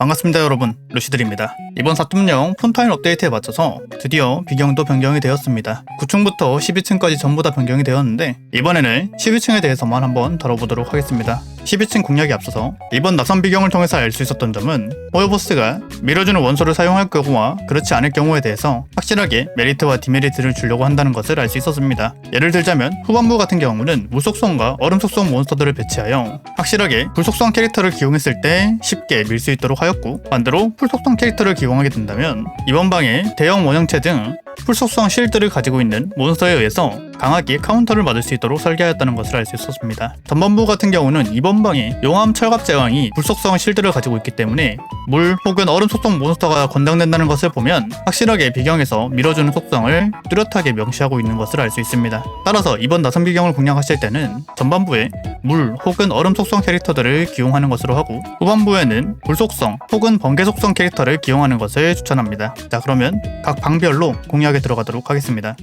반갑습니다 여러분. 루시드입니다. 이번 사tum령 폰타인 업데이트에 맞춰서 드디어 비경도 변경이 되었습니다. 9층부터 12층까지 전부 다 변경이 되었는데 이번에는 12층에 대해서만 한번 다뤄보도록 하겠습니다. 12층 공략에 앞서서 이번 낯선 비경을 통해서 알 수 있었던 점은 호여보스가 밀어주는 원소를 사용할 경우와 그렇지 않을 경우에 대해서 확실하게 메리트와 디메리트를 주려고 한다는 것을 알 수 있었습니다. 예를 들자면 후반부 같은 경우는 물속성과 얼음 속성 몬스터들을 배치하여 확실하게 불속성 캐릭터를 기용했을 때 쉽게 밀 수 있도록 하 였고 반대로 풀속성 캐릭터를 기용하게 된다면 이번 방에 대형 원형체 등 풀속성 실드를 가지고 있는 몬스터에 의해서 강하게 카운터를 맞을 수 있도록 설계하였다는 것을 알 수 있었습니다. 전반부 같은 경우는 이번 방에 용암 철갑 제왕이 불속성 실드를 가지고 있기 때문에 물 혹은 얼음 속성 몬스터가 권장된다는 것을 보면 확실하게 비경에서 밀어주는 속성을 뚜렷하게 명시하고 있는 것을 알 수 있습니다. 따라서 이번 나선 비경을 공략하실 때는 전반부에 물 혹은 얼음 속성 캐릭터들을 기용하는 것으로 하고 후반부에는 불 속성 혹은 번개 속성 캐릭터를 기용하는 것을 추천합니다. 자 그러면 각 방별로 공략에 들어가도록 하겠습니다.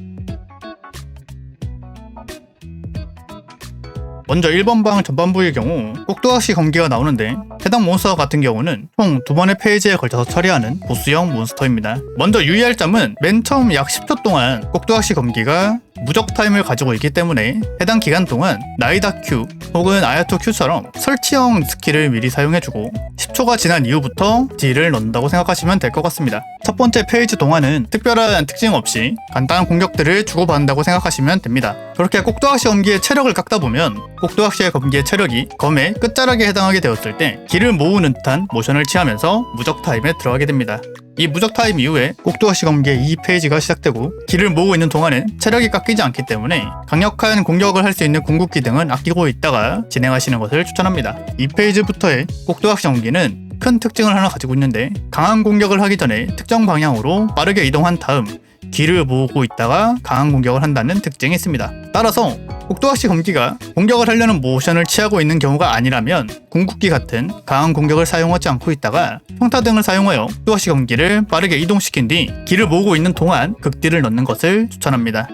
먼저 1번 방 전반부의 경우 꼭두각시 검기가 나오는데 해당 몬스터 같은 경우는 총 두 번의 페이지에 걸쳐서 처리하는 보스형 몬스터입니다. 먼저 유의할 점은 맨 처음 약 10초 동안 꼭두각시 검기가 무적 타임을 가지고 있기 때문에 해당 기간 동안 나이다 Q 혹은 아야토 Q처럼 설치형 스킬을 미리 사용해주고 10초가 지난 이후부터 딜을 넣는다고 생각하시면 될 것 같습니다. 첫 번째 페이지 동안은 특별한 특징 없이 간단한 공격들을 주고받는다고 생각하시면 됩니다. 그렇게 꼭두각시 검기의 체력을 깎다 보면 꼭두각시의 검기의 체력이 검의 끝자락에 해당하게 되었을 때 길을 모으는 듯한 모션을 취하면서 무적 타임에 들어가게 됩니다. 이 무적 타임 이후에 꼭두각시 검기의 2페이지가 시작되고 길을 모으고 있는 동안은 체력이 깎이지 않기 때문에 강력한 공격을 할 수 있는 궁극기 등은 아끼고 있다가 진행하시는 것을 추천합니다. 2페이지부터의 꼭두각시 검기는 큰 특징을 하나 가지고 있는데 강한 공격을 하기 전에 특정 방향으로 빠르게 이동한 다음 길을 모으고 있다가 강한 공격을 한다는 특징이 있습니다. 따라서 꼭두각시 검기가 공격을 하려는 모션을 취하고 있는 경우가 아니라면 궁극기 같은 강한 공격을 사용하지 않고 있다가 평타 등을 사용하여 꼭두각시 검기를 빠르게 이동시킨 뒤 길을 모으고 있는 동안 극딜을 넣는 것을 추천합니다.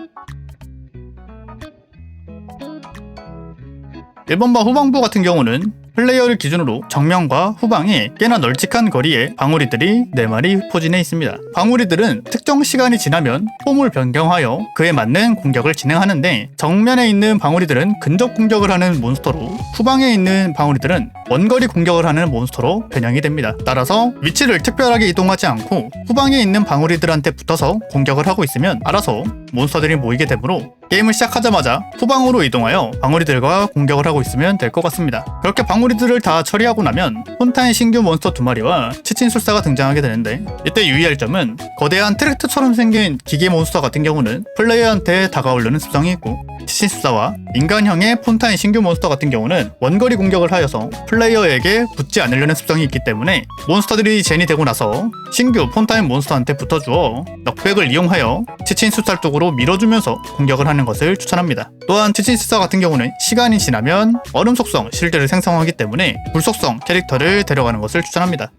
1번과 후방부 같은 경우는 플레이어를 기준으로 정면과 후방에 꽤나 널찍한 거리에 방울이들이 4마리 포진해 있습니다. 방울이들은 특정 시간이 지나면 폼을 변경하여 그에 맞는 공격을 진행하는데 정면에 있는 방울이들은 근접 공격을 하는 몬스터로 후방에 있는 방울이들은 원거리 공격을 하는 몬스터로 변형이 됩니다. 따라서 위치를 특별하게 이동하지 않고 후방에 있는 방울이들한테 붙어서 공격을 하고 있으면 알아서 몬스터들이 모이게 되므로 게임을 시작하자마자 후방으로 이동하여 방울이들과 공격을 하고 있으면 될 것 같습니다. 그렇게 방울이들을 다 처리하고 나면 폰타인 신규 몬스터 두 마리와 치친술사가 등장하게 되는데 이때 유의할 점은 거대한 트랙터처럼 생긴 기계 몬스터 같은 경우는 플레이어한테 다가오려는 습성이 있고 치친술사와 인간형의 폰타인 신규 몬스터 같은 경우는 원거리 공격을 하여서 플레이어에게 붙지 않으려는 습성이 있기 때문에 몬스터들이 젠이 되고 나서 신규 폰타인 몬스터한테 붙어주어 넉백을 이용하여 치친술사 쪽으로 밀어주면서 공격을 하는 것을 추천합니다. 또한 치친술사 같은 경우는 시간이 지나면 얼음 속성 실드를 생성하기 때문에 불 속성 캐릭터를 데려가는 것을 추천합니다.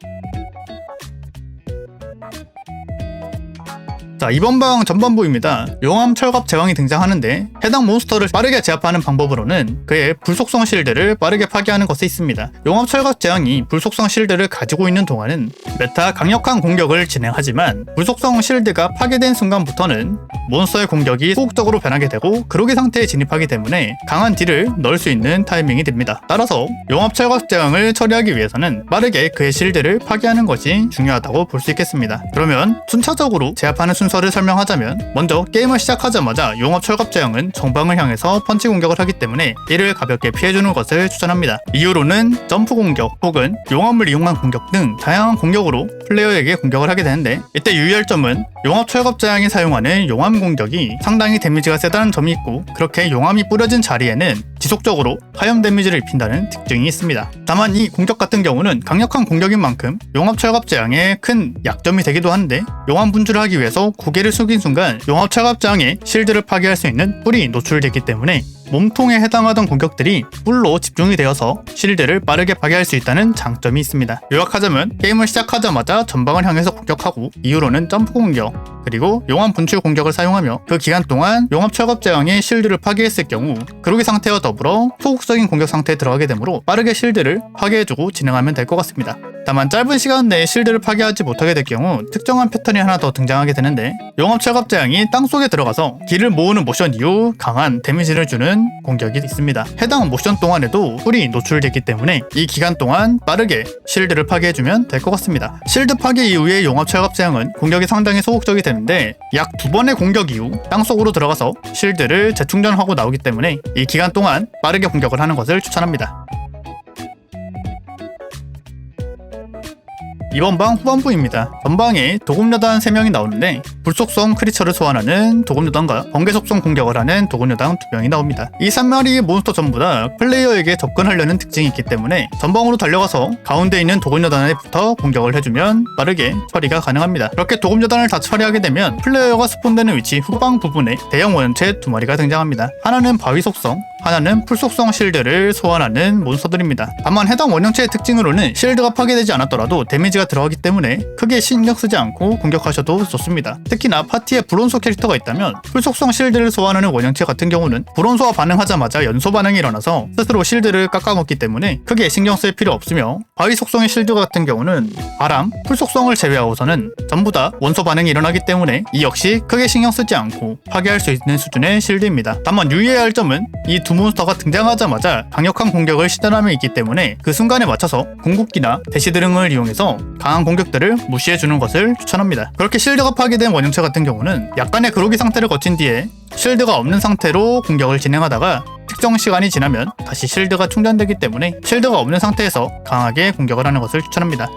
자, 이번 방 전반부입니다. 용암 철갑 제왕이 등장하는데 해당 몬스터를 빠르게 제압하는 방법으로는 그의 불속성 실드를 빠르게 파괴하는 것이 있습니다. 용암 철갑 제왕이 불속성 실드를 가지고 있는 동안은 메타 강력한 공격을 진행하지만 불속성 실드가 파괴된 순간부터는 몬스터의 공격이 소극적으로 변하게 되고 그로기 상태에 진입하기 때문에 강한 딜을 넣을 수 있는 타이밍이 됩니다. 따라서 용암 철갑 제왕을 처리하기 위해서는 빠르게 그의 실드를 파괴하는 것이 중요하다고 볼 수 있겠습니다. 그러면 순차적으로 제압하는 순서 를 설명하자면 먼저 게임을 시작하자마자 용업 철갑 제왕은 정방을 향해서 펀치 공격을 하기 때문에 이를 가볍게 피해주는 것을 추천합니다. 이후로는 점프 공격 혹은 용암을 이용한 공격 등 다양한 공격으로 플레이어에게 공격을 하게 되는데 이때 유의할 점은 용암 철갑 제왕이 사용하는 용암 공격이 상당히 데미지가 세다는 점이 있고 그렇게 용암이 뿌려진 자리에는 지속적으로 화염 데미지를 입힌다는 특징이 있습니다. 다만 이 공격 같은 경우는 강력한 공격인 만큼 용암 철갑 제왕의 큰 약점이 되기도 하는데 용암 분출을 하기 위해서 고개를 숙인 순간 용암 철갑 제왕의 실드를 파괴할 수 있는 뿔이 노출되기 때문에 몸통에 해당하던 공격들이 뿔로 집중이 되어서 실드를 빠르게 파괴할 수 있다는 장점이 있습니다. 요약하자면 게임을 시작하자마자 전방을 향해서 공격하고 이후로는 점프 공격 그리고 용암 분출 공격을 사용하며 그 기간 동안 용암 철갑 제왕의 실드를 파괴했을 경우 그로기 상태와 더불어 소극적인 공격 상태에 들어가게 되므로 빠르게 실드를 파괴해주고 진행하면 될 것 같습니다. 다만 짧은 시간 내에 실드를 파괴하지 못하게 될 경우 특정한 패턴이 하나 더 등장하게 되는데 용암 철갑 재앙이 땅속에 들어가서 길을 모으는 모션 이후 강한 데미지를 주는 공격이 있습니다. 해당 모션 동안에도 뿔이 노출되기 때문에 이 기간 동안 빠르게 실드를 파괴해주면 될 것 같습니다. 실드 파괴 이후에 용암 철갑 재앙은 공격이 상당히 소극적이 되는데 약 두 번의 공격 이후 땅속으로 들어가서 실드를 재충전하고 나오기 때문에 이 기간 동안 빠르게 공격을 하는 것을 추천합니다. 이번 방 후반부입니다. 전방에 도금여단 3명이 나오는데 불속성 크리처를 소환하는 도금여단과 번개 속성 공격을 하는 도금여단 2명이 나옵니다. 이 3마리의 몬스터 전부 다 플레이어에게 접근하려는 특징이 있기 때문에 전방으로 달려가서 가운데 있는 도금여단에 붙어 공격을 해주면 빠르게 처리가 가능합니다. 그렇게 도금여단을 다 처리하게 되면 플레이어가 스폰되는 위치 후방 부분에 대형 원체 두 마리가 등장합니다. 하나는 바위 속성, 하나는 풀속성 실드를 소환하는 몬스터들입니다. 다만 해당 원형체의 특징으로는 실드가 파괴되지 않았더라도 데미지가 들어가기 때문에 크게 신경 쓰지 않고 공격하셔도 좋습니다. 특히나 파티에 브론소 캐릭터가 있다면 풀속성 실드를 소환하는 원형체 같은 경우는 브론소와 반응하자마자 연소 반응이 일어나서 스스로 실드를 깎아먹기 때문에 크게 신경 쓸 필요 없으며 바위 속성의 실드 같은 경우는 바람, 풀속성을 제외하고서는 전부 다 원소 반응이 일어나기 때문에 이 역시 크게 신경 쓰지 않고 파괴할 수 있는 수준의 실드입니다. 다만 유의해야 할 점은 이두 몬스터가 등장하자마자 강력한 공격을 시전함에 있기 때문에 그 순간에 맞춰서 궁극기나 대시드릉을 이용해서 강한 공격들을 무시해주는 것을 추천합니다. 그렇게 실드가 파괴된 원형체 같은 경우는 약간의 그로기 상태를 거친 뒤에 실드가 없는 상태로 공격을 진행하다가 특정 시간이 지나면 다시 실드가 충전되기 때문에 실드가 없는 상태에서 강하게 공격을 하는 것을 추천합니다.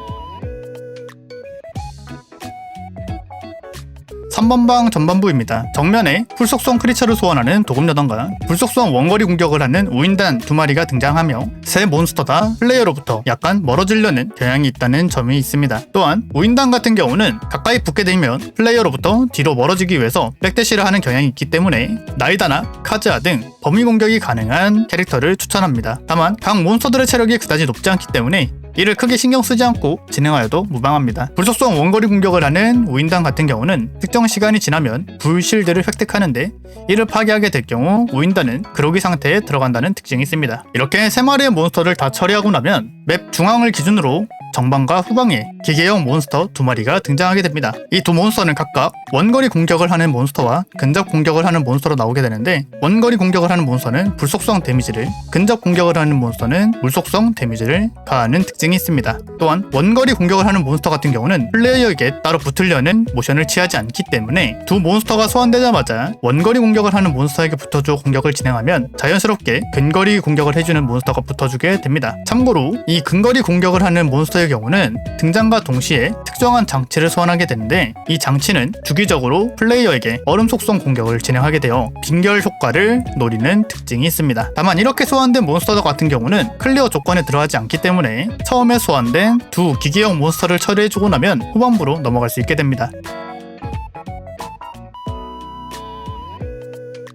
3번 방 전반부입니다. 정면에 불속성 크리처를 소환하는 도금여단과 불속성 원거리 공격을 하는 우인단 두 마리가 등장하며 세 몬스터 다 플레이어로부터 약간 멀어지려는 경향이 있다는 점이 있습니다. 또한 우인단 같은 경우는 가까이 붙게 되면 플레이어로부터 뒤로 멀어지기 위해서 백대시를 하는 경향이 있기 때문에 나이다나 카즈아 등 범위 공격이 가능한 캐릭터를 추천합니다. 다만 각 몬스터들의 체력이 그다지 높지 않기 때문에 이를 크게 신경 쓰지 않고 진행하여도 무방합니다. 불속성 원거리 공격을 하는 우인단 같은 경우는 특정 시간이 지나면 불실드를 획득하는데 이를 파괴하게 될 경우 우인단은 그로기 상태에 들어간다는 특징이 있습니다. 이렇게 세 마리의 몬스터를 다 처리하고 나면 맵 중앙을 기준으로 정방과 후방에 기계형 몬스터 두 마리가 등장하게 됩니다. 이 두 몬스터는 각각 원거리 공격을 하는 몬스터와 근접 공격을 하는 몬스터로 나오게 되는데 원거리 공격을 하는 몬스터는 불속성 데미지를 근접 공격을 하는 몬스터는 물속성 데미지를 가하는 특징이 있습니다. 또한 원거리 공격을 하는 몬스터 같은 경우는 플레이어에게 따로 붙으려는 모션을 취하지 않기 때문에 두 몬스터가 소환되자마자 원거리 공격을 하는 몬스터에게 붙어줘 공격을 진행하면 자연스럽게 근거리 공격을 해주는 몬스터가 붙어주게 됩니다. 참고로 이 근거리 공격을 하는 몬스터 의 경우는 등장과 동시에 특정한 장치를 소환하게 되는데 이 장치는 주기적으로 플레이어에게 얼음 속성 공격을 진행하게 되어 빙결 효과를 노리는 특징이 있습니다. 다만 이렇게 소환된 몬스터 같은 경우는 클리어 조건에 들어가지 않기 때문에 처음에 소환된 두 기계형 몬스터를 처리해주고 나면 후반부로 넘어갈 수 있게 됩니다.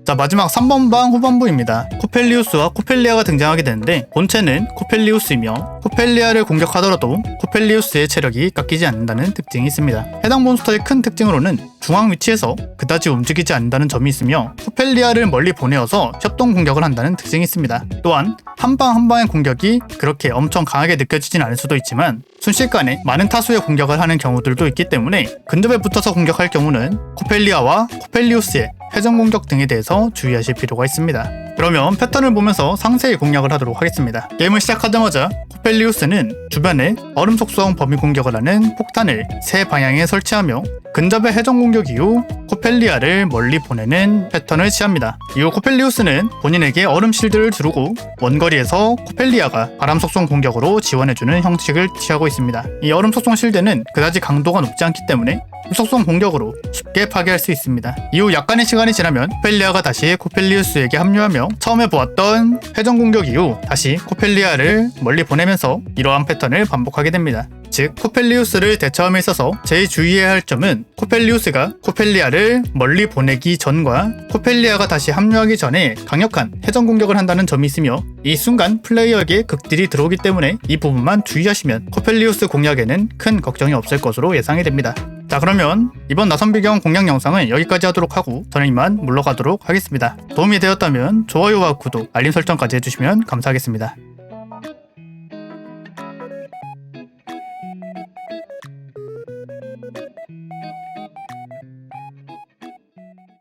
자 마지막 3번 방 후반부입니다. 코펠리우스와 코펠리아가 등장하게 되는데 본체는 코펠리우스이며 코펠리아를 공격하더라도 코펠리우스의 체력이 깎이지 않는다는 특징이 있습니다. 해당 몬스터의 큰 특징으로는 중앙 위치에서 그다지 움직이지 않는다는 점이 있으며 코펠리아를 멀리 보내어서 협동 공격을 한다는 특징이 있습니다. 또한 한 방 한 방의 공격이 그렇게 엄청 강하게 느껴지진 않을 수도 있지만 순식간에 많은 타수의 공격을 하는 경우들도 있기 때문에 근접에 붙어서 공격할 경우는 코펠리아와 코펠리우스의 회전 공격 등에 대해서 주의하실 필요가 있습니다. 그러면 패턴을 보면서 상세히 공략을 하도록 하겠습니다. 게임을 시작하자마자 코펠리우스는 주변에 얼음 속성 범위 공격을 하는 폭탄을 세 방향에 설치하며 근접의 회전 공격 이후 코펠리아를 멀리 보내는 패턴을 취합니다. 이후 코펠리우스는 본인에게 얼음 실드를 두르고 원거리에서 코펠리아가 바람 속성 공격으로 지원해주는 형식을 취하고 있습니다. 이 얼음 속성 실드는 그다지 강도가 높지 않기 때문에 속성 공격으로 쉽게 파괴할 수 있습니다. 이후 약간의 시간이 지나면 코펠리아가 다시 코펠리우스에게 합류하며 처음에 보았던 회전 공격 이후 다시 코펠리아를 멀리 보내면서 이러한 패턴 을 반복하게 됩니다. 즉 코펠리우스를 대처함에 있어서 제일 주의해야 할 점은 코펠리우스가 코펠리아를 멀리 보내기 전과 코펠리아가 다시 합류하기 전에 강력한 회전 공격을 한다는 점이 있으며 이 순간 플레이어에게 극딜이 들어오기 때문에 이 부분만 주의하시면 코펠리우스 공략에는 큰 걱정이 없을 것으로 예상이 됩니다. 자 그러면 이번 나선 배경 공략 영상은 여기까지 하도록 하고 저는 이만 물러가도록 하겠습니다. 도움이 되었다면 좋아요와 구독, 알림 설정까지 해주시면 감사하겠습니다.